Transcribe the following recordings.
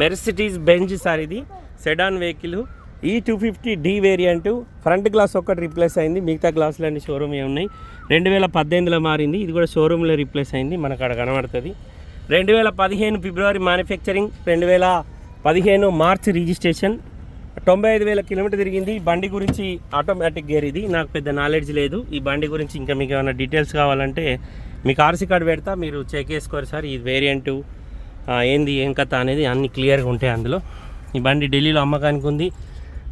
మెర్సిటీస్ Benz sir ఇది. Sedan vehicle ఈ two fifty D variant front glass ఒక్కటి replace అయింది. మిగతా గ్లాసులు అన్ని షోరూమ్ ఉన్నాయి. రెండు వేల పద్దెనిమిదిలో మారింది. ఇది కూడా షోరూంలో రీప్లేస్ అయింది. మనకు అక్కడ కనబడుతుంది. రెండు వేల పదిహేను ఫిబ్రవరి మ్యానుఫ్యాక్చరింగ్ రెండు వేల పదిహేను మార్చ్ రిజిస్ట్రేషన్ తొంభై ఐదు వేల కిలోమీటర్ తిరిగింది. బండి గురించి ఆటోమేటిక్ గేర్ ఇది. నాకు పెద్ద నాలెడ్జ్ లేదు. ఈ బండి గురించి ఇంకా మీకు ఏమైనా డీటెయిల్స్ కావాలంటే మీకు ఆర్సీ కార్డు పెడతా. మీరు చెక్ చేసుకోరు సార్. ఈ వేరియంటు ఏంది ఏం కథ అనేది అన్ని క్లియర్గా ఉంటాయి అందులో. ఈ బండి ఢిల్లీలో అమ్మకానికి ఉంది.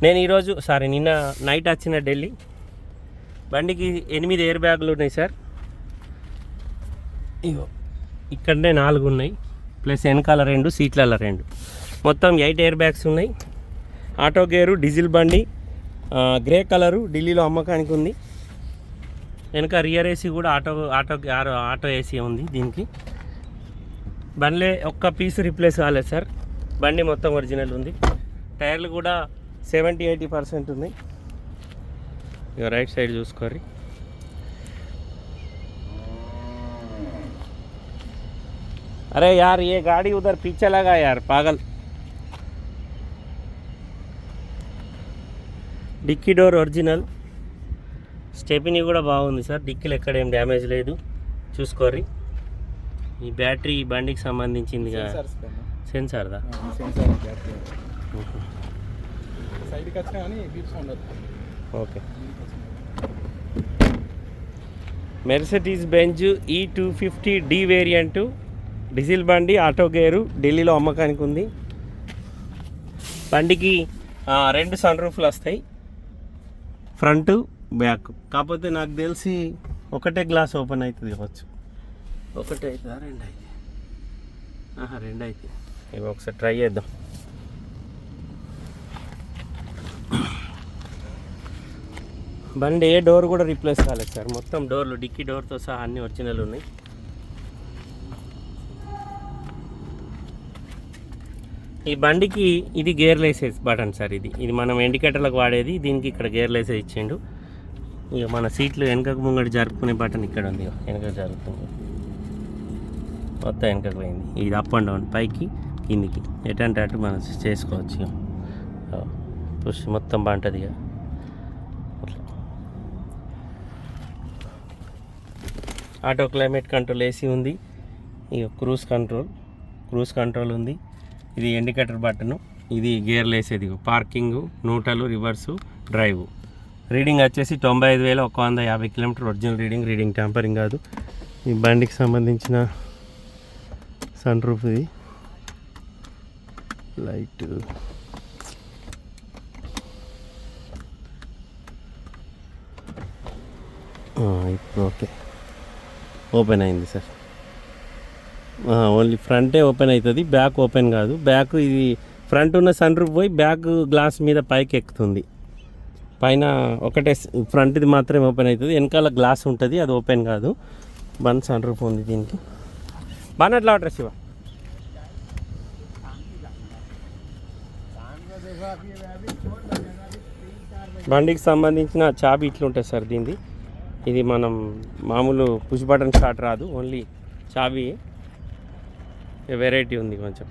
నేను ఈరోజు సారీ నిన్న నైట్ వచ్చిన ఢిల్లీ. బండికి ఎనిమిది ఎయిర్ బ్యాగులు ఉన్నాయి సార్. ఇగో ఇక్కడనే నాలుగు ఉన్నాయి. ప్లస్ వెనకాల రెండు సీట్లలో రెండు. మొత్తం ఎయిట్ ఎయిర్ బ్యాగ్స్ ఉన్నాయి. ఆటో గేరు డీజిల్ బండి గ్రే కలరు ఢిల్లీలో అమ్మకానికి ఉంది. వెనక రియర్ ఏసీ కూడా auto auto auto auto AC ఉంది దీనికి. బండ్లే ఒక్క పీస్ రీప్లేస్ కాలేదు సార్. బండి మొత్తం ఒరిజినల్ ఉంది. టైర్లు కూడా సెవెంటీ ఎయిటీ పర్సెంట్ ఉంది. ఇక రైట్ సైడ్ చూసుకోరి అరే యార్ ఏ గాడి ఉదర్ పీచలాగా యార్ పాగల్. డిక్కీ డోర్ ఒరిజినల్ స్టెపినీ కూడా బాగుంది సార్. డిక్కీలు ఎక్కడ ఏం డ్యామేజ్ లేదు. చూసుకోర్రీ. ఈ బ్యాటరీ ఈ బండికి సంబంధించింది సెన్సార్దా సెన్సార్ బ్యాటరీ. సైడ్కి వచ్చినా కానీ బీప్ సౌండ్ వస్తుంది ఓకే. మెర్సిటీస్ బెంజ్ ఈ two fifty D variant diesel బండి ఆటో గేరు ఢిల్లీలో అమ్మకానికి ఉంది. బండికి రెండు సన్ రూఫ్లు వస్తాయి. ఫ్రంట్ బ్యాక్ కాకపోతే నాకు తెలిసి ఒకటే గ్లాస్ ఓపెన్ అవుతుంది కావచ్చు. ఒకటే అవుతుందా రెండు అయితే ఆహా రెండు అయితే ఇవి ఒకసారి ట్రై చేద్దాం. బండి ఏ డోర్ కూడా రీప్లేస్ కాలేదు సార్. మొత్తం డోర్లు డిక్కీ డోర్తో సహా అన్ని ఒరిజినల్ ఉన్నాయి. ఈ బండికి ఇది గేర్ లైసెన్స్ బటన్ సార్ ఇది. ఇది మనం ఇండికేటర్లకు వాడేది దీనికి ఇక్కడ గేర్ లైసెన్స్ ఇచ్చిండు. ఇక మన సీట్లు వెనకకు ముంగడి జరుపుకునే బటన్ ఇక్కడ ఉంది. వెనక జరుగుతుంది మొత్తం వెనకకు పోయింది. ఇది అప్ అండ్ డౌన్ పైకి కిందికి. ఎటంటే అటు మనం చేసుకోవచ్చు ఇక. పుష్ మొత్తం బాగుంటుంది ఇక. ఆటో క్లైమేట్ కంట్రోల్ ఏసీ ఉంది. ఇక క్రూజ్ కంట్రోల్ క్రూజ్ కంట్రోల్ ఉంది. ఇది ఇండికేటర్ బటను ఇది గేర్లు వేసేది parking neutral reverse drive. Reading వచ్చేసి తొంభై ఐదు వేల ఒక వంద యాభై kilometre original reading. Reading tampering కాదు. ఈ బండికి సంబంధించిన సన్ రూఫ్ ఇది లైట్ ఇప్పుడు ఓకే. ఓపెన్ అయింది సార్ ఓన్లీ ఫ్రంటే ఓపెన్ అవుతుంది బ్యాక్ ఓపెన్ కాదు. బ్యాక్ ఇది ఫ్రంట్ ఉన్న సన్ రూఫ్ పోయి బ్యాక్ గ్లాస్ మీద పైకి ఎక్కుతుంది. పైన ఒకటే ఫ్రంట్ది మాత్రమే ఓపెన్ అవుతుంది వెనకాల గ్లాస్ ఉంటుంది అది ఓపెన్ కాదు. వన్ సన్ రూఫ్ ఉంది దీనికి. బాగా అట్లా అడ్రస్ ఇవ్వ బండికి సంబంధించిన చాబీ ఇట్లా ఉంటుంది సార్ దీనిది. ఇది మనం మామూలు పుష్ బటన్ స్టార్ట్ రాదు ఓన్లీ చాబీ వెరైటీ ఉంది కొంచెం.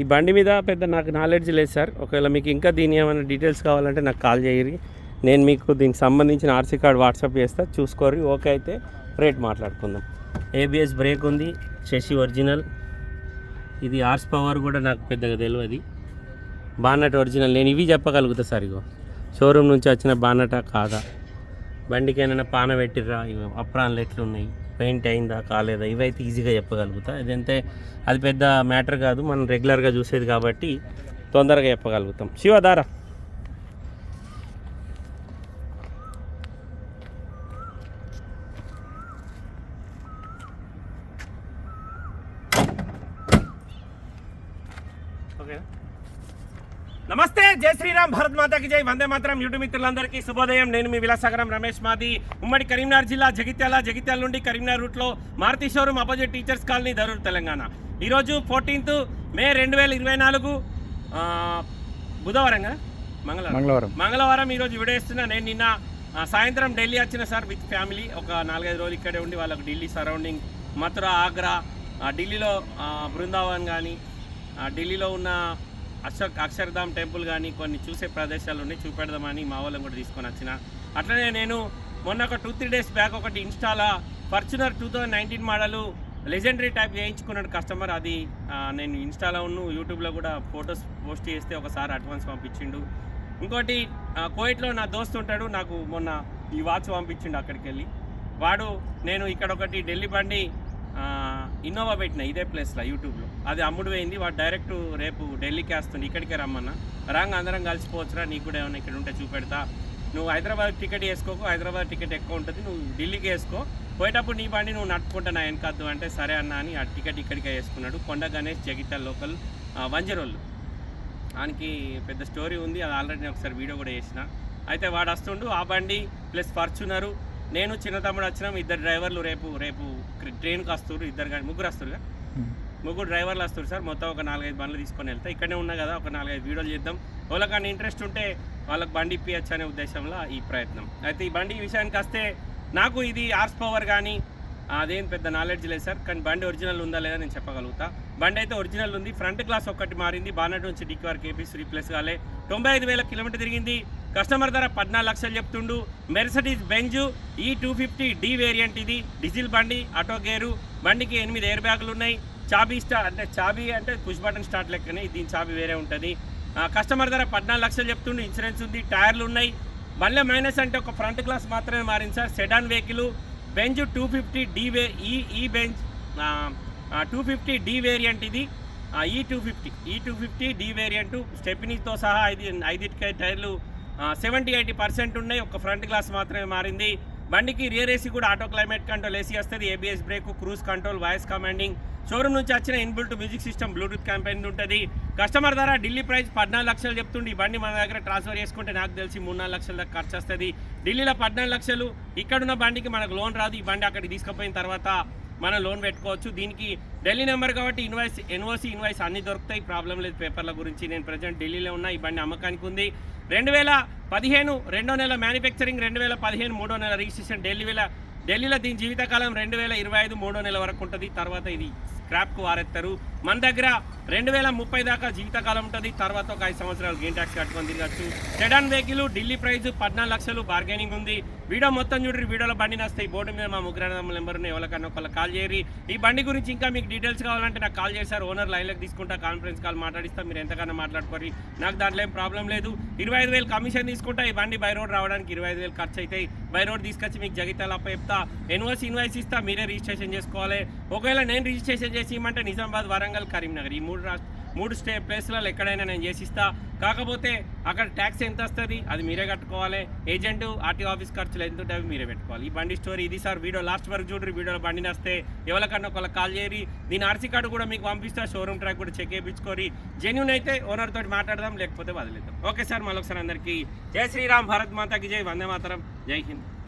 ఈ బండి మీద పెద్ద నాకు నాలెడ్జ్ లేదు సార్. ఒకవేళ మీకు ఇంకా దీని ఏమైనా డీటెయిల్స్ కావాలంటే నాకు కాల్ చేయరు. నేను మీకు దీనికి సంబంధించిన ఆర్సీ కార్డ్ వాట్సాప్ చేస్తా చూసుకోరు ఓకే అయితే రేట్ మాట్లాడుకుందాం. ఏబిఎస్ బ్రేక్ ఉంది. శశి ఒరిజినల్ ఇది హార్స్ పవర్ కూడా నాకు పెద్దగా తెలియదు బానట్ ఒరిజినల్ నేను ఇవి చెప్పగలుగుతా సార్ ఇగో. షోరూమ్ నుంచి వచ్చిన బానట కాదా? బండికి ఏమైనా పాన పెట్టిర్రా? ఇవి అప్రాన్లు ఎట్లున్నాయి? పెయింట్ అయిందా? కాలేదా? ఇవైతే ఈజీగా చెప్పగలుగుతా. ఇదంతే? అది పెద్ద మ్యాటర్ కాదు. మనం రెగ్యులర్గా చూసేది కాబట్టి తొందరగా చెప్పగలుగుతాం. శివధార నమస్తే జై శ్రీరామ్ భారత్ మాతాకి జై. వందే మాత్రం యూట్యూబ్ మిత్రులందరికీ శుభోదయం. నేను మీ విలాసాగరం రమేష్ మాది. ఉమ్మడి కరీంనగర్ జిల్లా జగిత్యాల జగిత్యాల నుండి కరీంనగర్ రూట్లో Maruti showroom opposite teachers colony Darur Telangana. ఈరోజు ఫోర్టీన్త్ మే రెండు వేల ఇరవై నాలుగు ఆ, బుధవారం కదా? మంగళవారం. మంగళవారం. మంగళవారం ఈరోజు విడేస్తున్నా నేను నిన్న సాయంత్రం ఢిల్లీ వచ్చిన సార్ విత్ ఫ్యామిలీ. ఒక నాలుగైదు రోజులు ఇక్కడే ఉండి వాళ్ళకు ఢిల్లీ సరౌండింగ్ మథుర ఆగ్రా ఢిల్లీలో బృందావన్ కానీ ఢిల్లీలో ఉన్న అక్షర్ అక్షర్ధామ్ టెంపుల్ కానీ కొన్ని చూసే ప్రదేశాలు ఉన్నాయి చూపెడదామని మా వాళ్ళని కూడా తీసుకొని వచ్చిన. అట్లనే నేను మొన్న ఒక టూ త్రీ డేస్ బ్యాక్ ఒకటి ఇన్స్టాలా Fortuner two thousand nineteen model legendary type చేయించుకున్నాడు customer అది నేను ఇన్స్టాలో ఉన్న యూట్యూబ్లో కూడా ఫొటోస్ పోస్ట్ చేస్తే ఒకసారి అడ్వాన్స్ పంపించిండు. ఇంకోటి కోయిట్లో నా దోస్తు ఉంటాడు నాకు మొన్న ఈ వాచ్ పంపించిండు అక్కడికి వెళ్ళి వాడు నేను ఇక్కడ ఒకటి ఢిల్లీ బండి ఇన్నోవా పెట్టిన ఇదే ప్లేస్లో యూట్యూబ్లో అది అమ్ముడు పోయింది వాడు డైరెక్ట్ రేపు ఢిల్లీకి వేస్తుంది ఇక్కడికే రమ్మన్నా. రాంగ్ అందరం కలిసిపోవచ్చురా నీకు కూడా ఏమైనా ఇక్కడ ఉంటే చూపెడతా. నువ్వు హైదరాబాద్ టికెట్ వేసుకోకు హైదరాబాద్ టికెట్ ఎక్కువ ఉంటుంది నువ్వు ఢిల్లీకి వేసుకో. పోయేటప్పుడు నీ బండి నువ్వు నడుపుకుంటా నా వెనకద్దు అంటే సరే అన్న అని ఆ టికెట్ ఇక్కడికే వేసుకున్నాడు. కొండ గణేష్ జగిత్యాల లోకల్ వంజరోళ్ళు. దానికి పెద్ద స్టోరీ ఉంది అది ఆల్రెడీ నేను ఒకసారి వీడియో కూడా చేసిన. అయితే వాడు వస్తుండు ఆ బండి ప్లస్ ఫార్చునరు నేను చిన్న తమ్ముడు వచ్చినాం ఇద్దరు డ్రైవర్లు రేపు రేపు ట్రైన్కి వస్తారు ఇద్దరు కానీ ముగ్గురు వస్తారు ముగ్గురు డ్రైవర్లు వస్తారు సార్ మొత్తం ఒక నాలుగైదు బండ్లు తీసుకొని వెళ్తా. ఇక్కడనే ఉన్నా కదా ఒక నాలుగైదు వీడియోలు చేద్దాం. వాళ్ళకన్నా ఇంట్రెస్ట్ ఉంటే వాళ్ళకి బండి ఇప్పించచ్చు అనే ఉద్దేశంలో ఈ ప్రయత్నం. అయితే ఈ బండి విషయానికి వస్తే నాకు ఇది హార్స్ పవర్ కానీ అదేం పెద్ద నాలెడ్జ్ లేదు సార్ కానీ బండి ఒరిజినల్ ఉందా లేదా నేను చెప్పగలుగుతా. బండి అయితే ఒరిజినల్ ఉంది ఫ్రంట్ గ్లాస్ ఒక్కటి మారింది బానట్ నుంచి డిక్ వరకు ఏపీస్ రీప్లేస్ కాలే. తొంభై ఐదు వేల కిలోమీటర్ తిరిగింది. కస్టమర్ ధర పద్నాలుగు లక్షలు చెప్తుండు. మెర్సడీస్ బెంజు ఈ టూ ఫిఫ్టీ డి వేరియంట్ ఇది. డీజిల్ బండి ఆటో గేరు బండికి ఎనిమిది ఎయిర్ బ్యాగులు ఉన్నాయి. చాబీ స్టార్ అంటే చాబీ అంటే పుష్ బటన్ స్టార్ట్ లెక్కనే దీని చాబీ వేరే ఉంటుంది. కస్టమర్ ధర పద్నాలుగు లక్షలు చెప్తుండు. ఇన్సూరెన్స్ ఉంది టైర్లు ఉన్నాయి. మళ్ళీ మైనస్ అంటే ఒక ఫ్రంట్ గ్లాస్ మాత్రమే మారింది sir. Sedan vehicle Benz two fifty D వే ఈ ఈ Benz two fifty D variant ఇది. ఈ టూ ఫిఫ్టీ ఈ టూ ఫిఫ్టీ డి వేరియంట్ స్టెపినీతో సహా ఐదు ఐదిటికై టైర్లు సెవెంటీ ఎయిటీ పర్సెంట్ ఉన్నాయి. ఒక ఫ్రంట్ గ్లాస్ మాత్రమే మారింది. బండికి రియర్ ఏసీ కూడా ఆటో క్లైమేట్ కంట్రోల్ ఏసీ వస్తుంది. ABS brake cruise control voice commanding showroom నుంచి వచ్చిన inbuilt music system Bluetooth campaign ఉంటుంది. కస్టమర్ ధర ఢిల్లీ ప్రైస్ పద్నాలుగు లక్షలు చెప్తుండి. ఈ బండి మన దగ్గర ట్రాన్స్ఫర్ చేసుకుంటే నాకు తెలిసి మూడు నాలుగు లక్షల దాకా ఖర్చు వస్తుంది. ఢిల్లీలో పద్నాలుగు లక్షలు. ఇక్కడున్న బండికి మనకు లోన్ రాదు. ఈ బండి అక్కడికి తీసుకుపోయిన తర్వాత మనం లోన్ పెట్టుకోవచ్చు. దీనికి ఢిల్లీ నెంబర్ కాబట్టి ఇన్వాయిస్ ఎన్ఓసి ఇన్వాయిస్ అన్ని దొరుకుతాయి. ప్రాబ్లం లేదు. పేపర్ల గురించి నేను ప్రజెంట్ ఢిల్లీలో ఉన్న ఈ బండి అమ్మకానికి ఉంది. రెండు వేల పదిహేను రెండో నెల మ్యానుఫ్యాక్చరింగ్ రెండు వేల పదిహేను మూడో నెల రిజిస్ట్రేషన్. ఢిల్లీ వేల ఢిల్లీలో దీని జీవితకాలం రెండు వేల ఇరవై ఐదు మూడో నెల వరకు ఉంటుంది. తర్వాత ఇది స్క్రాప్కు వారెత్తారు. మన దగ్గర రెండు వేల ముప్పై దాకా జీవితకాలం ఉంటుంది. తర్వాత ఒక ఐదు సంవత్సరాలు గేమ్ ట్యాక్స్ కట్టుకొని తిరగచ్చు. సెడాన్ వెహికల్ ఢిల్లీ ప్రైస్ పద్నాలుగు లక్షలు బార్గెనింగ్ ఉంది. వీడియో మొత్తం చూడండి వీడియోలో బండి నస్తాయి బోర్డు మీద మా ముగ్గురు నెంబర్ ఉన్నాయి. ఎవరికన్నా ఒకళ్ళు కాల్ చేయరి ఈ బండి గురించి ఇంకా మీకు డీటెయిల్స్ కావాలంటే నాకు కాల్ చేశారు ఓనర్ లైన్లోకి తీసుకుంటా కాన్ఫరెన్స్ కాల్ మాట్లాడిస్తా. మీరు ఎంతకన్నా మాట్లాడుకోరి నాకు దాంట్లో ఏం ప్రాబ్లం లేదు. ఇరవై ఐదు వేలు కమిషన్ తీసుకుంటా. ఈ బండి బై రోడ్ రావడానికి ఇరవై ఐదు వేలు ఖర్చు అవుతాయి బై రోడ్ తీసుకొచ్చి మీకు జగితాల అప్ప చెప్తా. ఎన్ఓసి ఇన్వాయిస్ ఇస్తా. మీరే రిజిస్ట్రేషన్ చేసుకోవాలి. ఒకవేళ నేను రిజిస్ట్రేషన్ చేసి ఇవ్వమంటే నిజామాబాద్ వరంగల్ కరీంనగర్. ఈ మూడు రాష్ట్ర మూడు స్టే ప్లేస్లలో ఎక్కడైనా నేను చేసిస్తా. కాకపోతే అక్కడ ట్యాక్స్ ఎంత వస్తుంది? అది మీరే కట్టుకోవాలి. ఏజెంట్ ఆర్టీ ఆఫీస్ ఖర్చులు ఎంత ఉంటాయి మీరే పెట్టుకోవాలి. ఈ బండి స్టోరీ ఇది సార్. వీడియో లాస్ట్ వరకు చూడరు. వీడియోలో బండి వస్తే ఎవరికన్నా ఒకళ్ళకి కాల్ చేయరి. దీని ఆర్సీ కార్డు కూడా మీకు పంపిస్తా. షోరూమ్ ట్రాక్ కూడా చెక్ చేయించుకోరి. జెన్యున్ అయితే ఓనర్ తోటి మాట్లాడదాం లేకపోతే వదిలేద్దాం. Okay sir. మళ్ళొకసారి అందరికీ. జై శ్రీరామ్. భారత్ మాతాకి జై. వందే మాతరం. జై హింద్.